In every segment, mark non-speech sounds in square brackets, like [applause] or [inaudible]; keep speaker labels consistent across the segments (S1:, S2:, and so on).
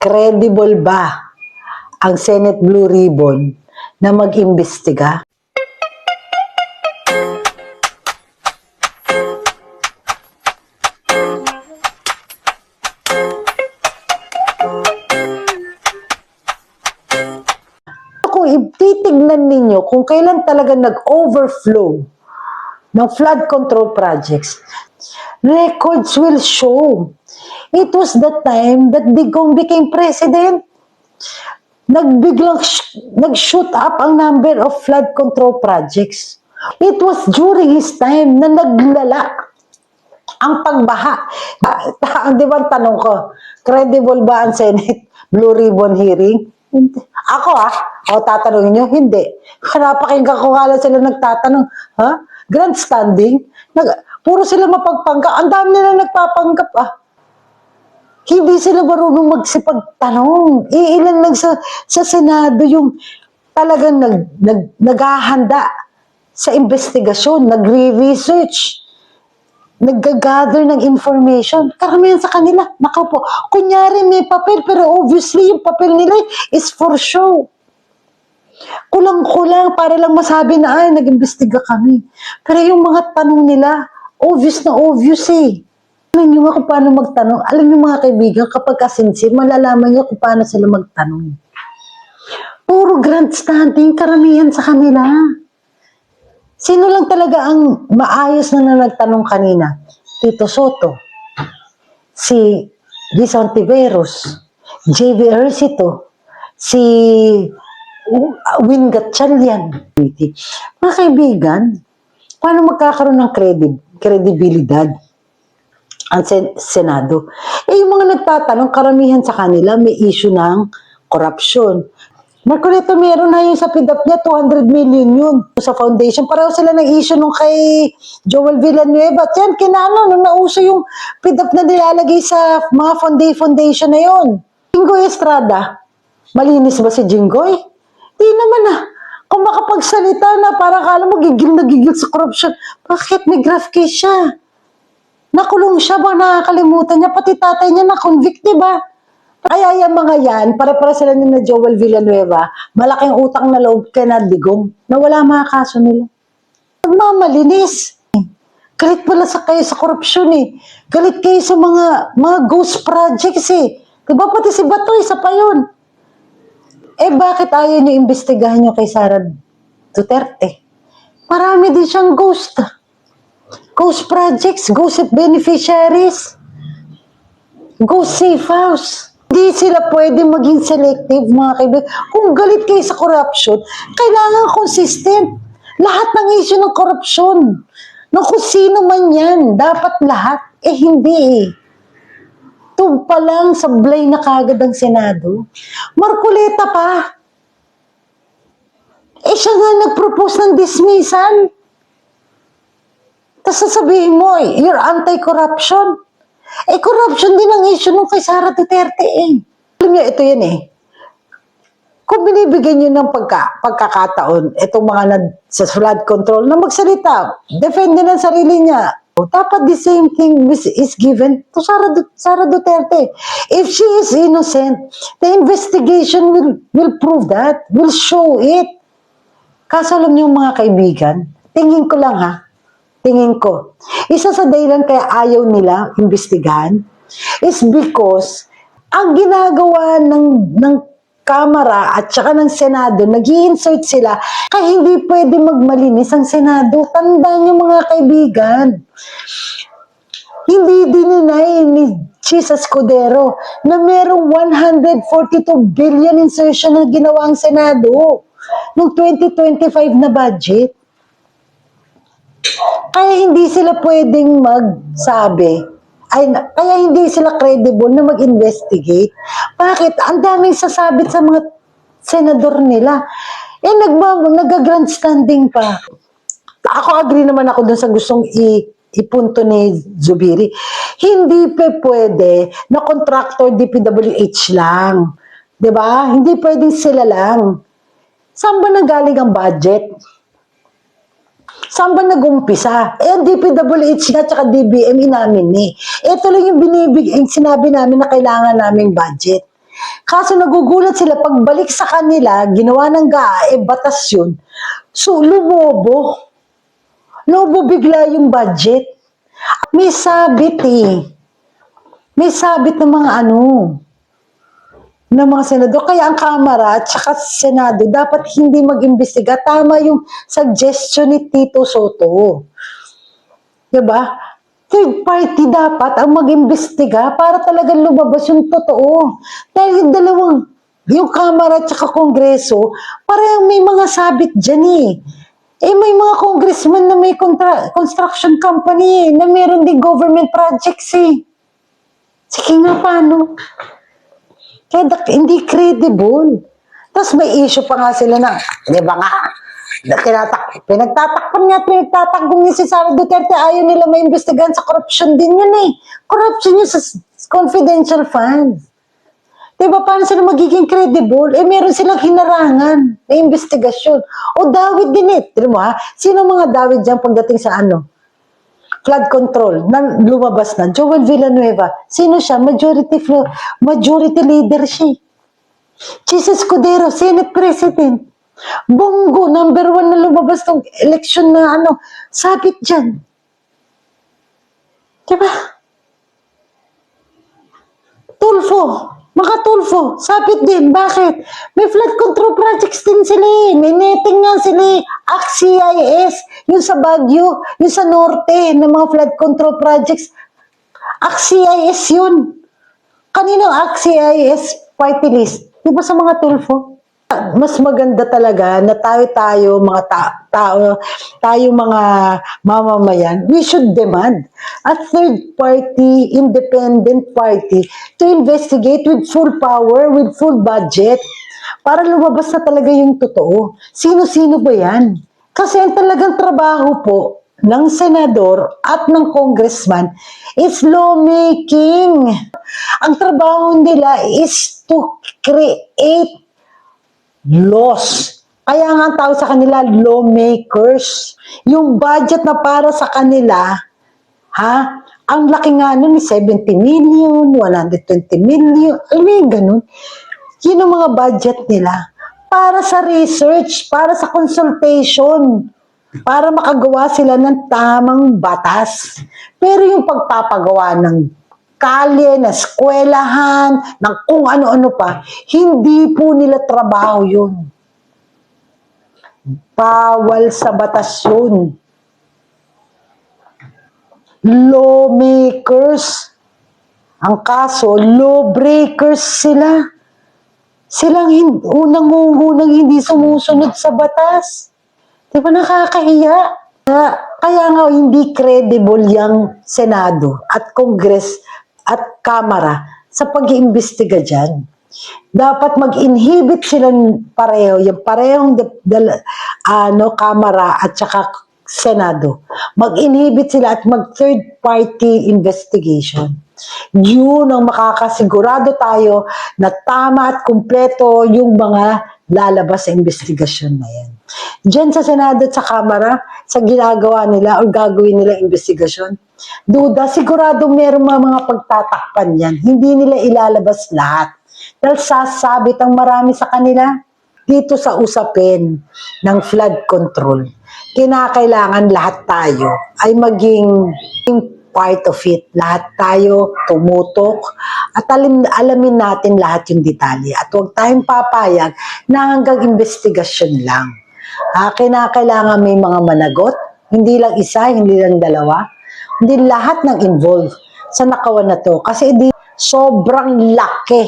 S1: credible ba ang Senate Blue Ribbon na mag-imbestiga? Kung ititignan ninyo kung kailan talaga nag-overflow ng flood control projects, records will show. It was the time that Digong became president. Nagbiglang sh- nag-shoot up ang number of flood control projects. It was during his time na naglala ang pagbaha. Ah, [laughs] Di ba ang tanong ko, credible ba ang Senate [laughs] Blue Ribbon hearing? Ako ah, o tatanungin nyo, hindi. Napakinggan ko nga lang sila nagtatanong, ha? Grandstanding? Nag, puro sila mapagpanggap. Ang dami nilang nagpapanggap ah. Hindi sila marunong magsipagtanong. Iilan lang sa, sa Senado yung talagang nag, nag, naghahanda sa investigasyon, nagre-research nag-gather ng information. Karamihan sa kanila, naku po, kunyari may papel, pero obviously yung papel nila is for show. Kulang-kulang para lang masabi na, ay, nag-imbestiga kami. Pero yung mga tanong nila, obvious na obvious eh. Alam niyo nga kung paano magtanong. Alam niyo mga kaibigan, kapag kasinsir, malalaman niyo kung paano sila magtanong. Puro grandstanding, karamihan sa kanila. Sino lang talaga ang maayos na na nagtanong kanina? Tito Soto, si Liz Ontiveros, J.V. Ercito, si Win Gatchalian. Mga kaibigan, paano magkakaroon ng credit, kredibilidad ang sen- Senado? Eh, yung mga nagtatanong, karamihan sa kanila may issue ng corruption. Marcoleta, meron na yung sa PIDAP niya, 200 million yun sa foundation. Pareho sila ng issue nung kay Joel Villanueva. At yan, kinano, nung nauso yung PIDAP na nilalagay sa mga founda- foundation na yun. Jinggoy Estrada, malinis ba si Jinggoy? Di naman ah. Kung makapagsalita na, parang kala mo gigil na gigil sa corruption. Bakit may graph case siya? Nakulong siya ba nakakalimutan niya? Pati tatay niya na-convict, di ba? Kaya yung mga yan, para-para sila ni na Joel Villanueva, malaking utang na loob kay na Digong na wala mga kaso nila. Nagmamalinis. Galit pala sa kayo sa korupsyon eh. Galit kayo sa mga mga ghost projects eh. Diba pati si Bato, isa pa yun. Eh bakit ayaw niyo imbestigahan niyo kay Sara Duterte? Marami din siyang ghost. Ghost projects, ghost beneficiaries. Go safe house. Hindi sila pwede maging selective, mga kaibigan. Kung galit kayo sa corruption, kailangan consistent. Lahat ng issue ng corruption. No, kung sino man yan, dapat lahat. Eh, hindi eh. Ito pa lang, sablay na kagad ang Senado. Markuleta pa. Eh, siya nga nag-propose ng dismissal. Tapos sasabihin mo, eh, you're anti-corruption. Eh, corruption din ang issue nung kay Sara Duterte eh. Alam niyo, ito yan eh. Kung binibigyan niyo ng pagka, pagkakataon, itong mga nad, sa flood control na magsalita, defend niya ng sarili niya, o, dapat the same thing is, is given to Sara, Sara Duterte. If she is innocent, the investigation will, will prove that, will show it. Kaso alam niyo mga kaibigan, tingin ko lang ha, tingin ko, isa sa dahilan kaya ayaw nila imbestigahan is because ang ginagawa ng, ng Kamara at saka ng Senado, nag insert sila kaya hindi pwede magmalinis ang Senado. Tandaan niyo mga kaibigan, hindi dininay ni Jesus Escudero na merong 142 billion insertion na ginawa ang Senado noong 2025 na budget. Kaya hindi sila pwedeng magsabi, ay, kaya hindi sila credible na mag-investigate. Bakit? Ang daming sasabit sa mga senador nila. Eh, nagma, nag-grandstanding pa. Ako agree naman ako dun sa gustong i, ipunto ni Zubiri. Hindi pa pwede na contractor DPWH lang. 'Di ba? Hindi pwedeng sila lang. Saan ba nanggaling ang budget? Saan ba nag-umpisa? Eh, DPWH nga tsaka DBM inamin eh. Ito lang yung binibig, yung sinabi namin na kailangan naming budget. Kaso nagugulat sila, pagbalik sa kanila, ginawa ng GAA, eh, batas yun. So, lumobo. Lobo bigla yung budget. May sabit eh. May sabit ng mga ano, ng mga senador. Kaya ang Kamara at saka Senado dapat hindi mag-imbestiga. Tama yung suggestion ni Tito Soto. Diba? Third party dapat ang mag-imbestiga para talagang lumabas yung totoo. Dahil yung dalawang, yung Kamara at saka Kongreso, parang may mga sabit dyan eh. Eh may mga congressman na may contra- construction company eh, na meron din government projects eh. Sige nga, paano? Kaya hindi credible. Tapos may issue pa nga sila na, di ba nga, na tinatak, pinagtatakpan nga at pinagtatakbong ni si Sara Duterte, ayaw nila maimbestigahan sa corruption din yun eh. Corruption yun sa confidential funds. Di ba, paano sila magiging credible? Eh, meron silang hinarangan na investigasyon. O dawit din eh. Di mo ha? Sino mga dawit dyan pagdating sa ano? Flood control na lumabas na. Joel Villanueva. Sino siya? Majority majority leader siya. Jesus Escudero, Senate President. Bongo, number one na lumabas ng election na ano, sabit dyan. Diba? Tulfo, mga Tulfo, sabit din. Bakit? May flood control projects din sila eh. May netting nga sila eh. ACCIS, yung sa Baguio, yung sa Norte, ng mga flood control projects. ACCIS yun. Kaninong ACCIS party list? Di ba sa mga Tulfo? Mas maganda talaga na tayo-tayo, mga ta- tao, tayo mga mamamayan, we should demand a third party, independent party to investigate with full power, with full budget, para lumabas na talaga yung totoo. Sino-sino ba yan? Kasi ang talagang trabaho po ng senador at ng congressman is lawmaking. Ang trabaho nila is to create laws. Kaya nga ang tawag sa kanila, lawmakers. Yung budget na para sa kanila, ha? Ang laki nga nun, 70 million, 120 million, mo yung ganun. Yun ang mga budget nila. Para sa research, para sa consultation, para makagawa sila ng tamang batas. Pero yung pagpapagawa ng kalye, na eskwelahan, ng kung ano-ano pa, hindi po nila trabaho yun. Bawal sa batas yun. Lawmakers. Ang kaso, lawbreakers sila. Silang unang-unang hindi sumusunod sa batas. Di ba nakakahiya? Kaya nga hindi credible yung Senado at Congress at Kamara sa pag-iimbestiga dyan. Dapat mag-inhibit silang pareho, yung parehong de- dal- ano, Kamara at saka Senado. Mag-inhibit sila at mag-third party investigation. Yun ang makakasigurado tayo na tama at kumpleto yung mga lalabas sa investigasyon na yan. Diyan sa Senado at sa Kamara, sa ginagawa nila o gagawin nila investigasyon, duda, sigurado meron mga, mga pagtatakpan yan. Hindi nila ilalabas lahat. Dahil sasabit ang marami sa kanila dito sa usapin ng flood control. Kinakailangan lahat tayo ay maging part of it. Lahat tayo tumutok at alim, alamin natin lahat yung detalye. At huwag tayong papayag na hanggang investigasyon lang. Ah, kinakailangan may mga managot, hindi lang isa, hindi lang dalawa, hindi lahat ng involved sa nakawan na to. Kasi di sobrang laki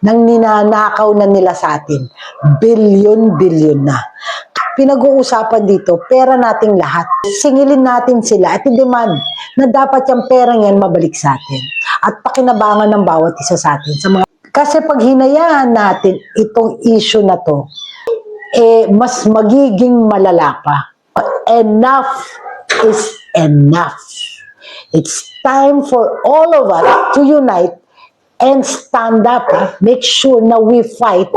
S1: ng ninanakaw na nila sa atin. Bilyon-bilyon na. Pinag-uusapan dito, pera nating lahat. Singilin natin sila at i-demand na dapat yung pera yan mabalik sa atin. At pakinabangan ng bawat isa sa atin. Sa mga... Kasi pag hinayaan natin itong issue na to, eh, mas magiging malala pa. Enough is enough. It's time for all of us to unite and stand up. ha? Make sure na we fight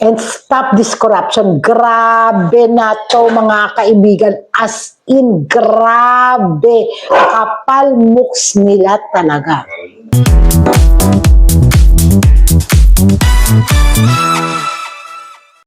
S1: and stop this corruption. Grabe na to mga kaibigan. As in, grabe. Kapal mooks nila talaga.